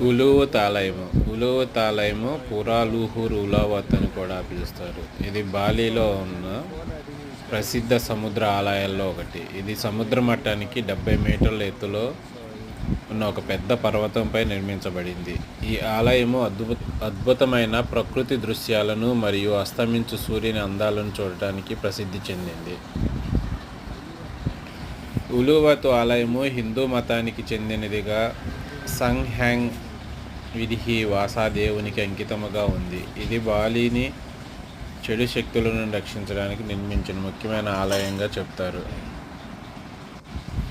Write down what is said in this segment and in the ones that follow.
ఉలువ ఆలయము ఉలువ ఆలయము పురాలూహూర్ ఉలావత్ అని కూడా పిలుస్తారు. ఇది బాలీలో ఉన్న ప్రసిద్ధ సముద్ర ఆలయాల్లో ఒకటి. ఇది సముద్ర మట్టానికి డెబ్బై మీటర్ల ఎత్తులో ఉన్న ఒక పెద్ద పర్వతంపై నిర్మించబడింది. ఈ ఆలయము అద్భుత అద్భుతమైన ప్రకృతి దృశ్యాలను మరియు అస్తమించు సూర్యుని అందాలను చూడటానికి ప్రసిద్ధి చెందింది. ఉలువతు ఆలయము హిందూ మతానికి చెందినదిగా సంగ్ హ్యాంగ్ వాసాదేవునికి అంకితముగా ఉంది. ఇది బాలీని చెడు శక్తులను రక్షించడానికి నిర్మించిన ముఖ్యమైన ఆలయంగా చెప్తారు.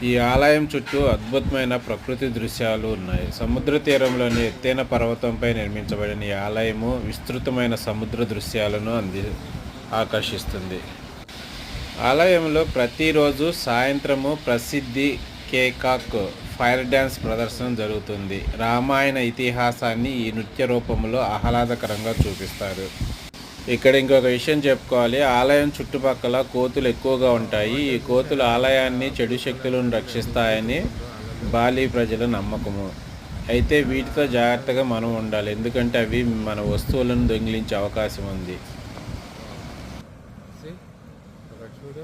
ఈ ఆలయం చుట్టూ అద్భుతమైన ప్రకృతి దృశ్యాలు ఉన్నాయి. సముద్ర తీరంలోని ఎత్తైన పర్వతంపై నిర్మించబడిన ఈ ఆలయము విస్తృతమైన సముద్ర దృశ్యాలను అంది ఆకర్షిస్తుంది. ఆలయంలో ప్రతిరోజు సాయంత్రము ప్రసిద్ధి కేకాక్ ఫైర్ డ్యాన్స్ ప్రదర్శన జరుగుతుంది. రామాయణ ఇతిహాసాన్ని ఈ నృత్య రూపంలో ఆహ్లాదకరంగా చూపిస్తారు. ఇక్కడ ఇంకొక విషయం చెప్పుకోవాలి. ఆలయం చుట్టుపక్కల కోతులు ఎక్కువగా ఉంటాయి. ఈ కోతులు ఆలయాన్ని చెడు శక్తులను రక్షిస్తాయని బాలి ప్రజల నమ్మకము. అయితే వీటితో జాగ్రత్తగా మనం ఉండాలి. ఎందుకంటే అవి మన వస్తువులను దొంగిలించే అవకాశం ఉంది. See? చూడు.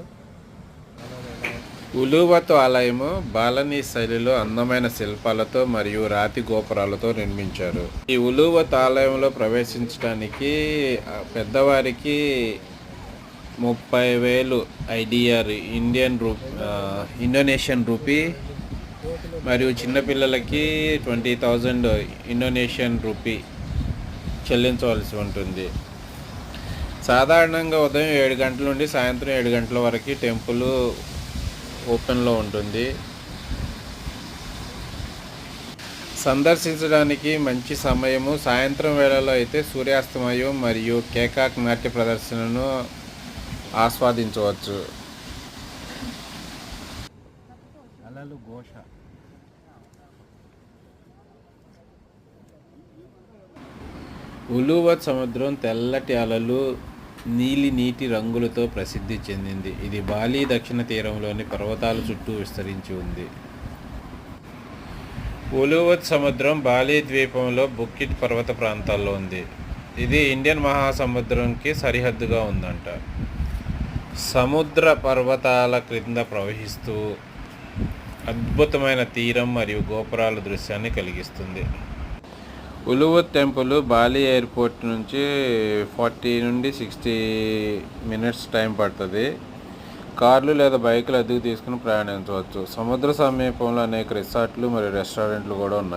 ఉలువత్ ఆలయము బాలనీ శైలిలో అందమైన శిల్పాలతో మరియు రాతి గోపురాలతో నిర్మించారు. ఈ ఉలువత్ ఆలయంలో ప్రవేశించడానికి పెద్దవారికి ముప్పై వేలు ఐడిఆర్ ఇండియన్ రూ ఇండోనేషియన్ రూపీ మరియు చిన్నపిల్లలకి ట్వంటీ థౌజండ్ ఇండోనేషియన్ రూపీ చెల్లించవలసి ఉంటుంది. సాధారణంగా ఉదయం ఏడు గంటల నుండి సాయంత్రం ఏడు గంటల వరకు టెంపుల్ ఓపెన్లో ఉంటుంది. సందర్శించడానికి మంచి సమయము. సాయంత్రం వేళలో అయితే సూర్యాస్తమయం మరియు కేకాక్ నాట్య ప్రదర్శనను ఆస్వాదించవచ్చు. అలలు ఘోష. ఉలువత్ సముద్రం తెల్లటి అలలు నీలి నీటి రంగులతో ప్రసిద్ధి చెందింది. ఇది బాలి దక్షిణ తీరంలోని పర్వతాల చుట్టూ విస్తరించి ఉంది. ఉలువత్ సముద్రం బాలి ద్వీపంలో బుక్కిట్ పర్వత ప్రాంతాల్లో ఉంది. ఇది ఇండియన్ మహాసముద్రంకి సరిహద్దుగా ఉందంట. సముద్ర పర్వతాల క్రింద ప్రవహిస్తూ అద్భుతమైన తీరం మరియు గోపురాల దృశ్యాన్ని కలిగిస్తుంది. ఉలువు టెంపుల్ బాలి ఎయిర్పోర్ట్ నుంచి ఫార్టీ నుండి సిక్స్టీ మినిట్స్ టైం పడుతుంది. కార్లు లేదా బైకులు అద్దెకు తీసుకుని ప్రయాణించవచ్చు. సముద్ర సమీపంలో అనేక రిసార్ట్లు మరియు రెస్టారెంట్లు కూడా ఉన్నాయి.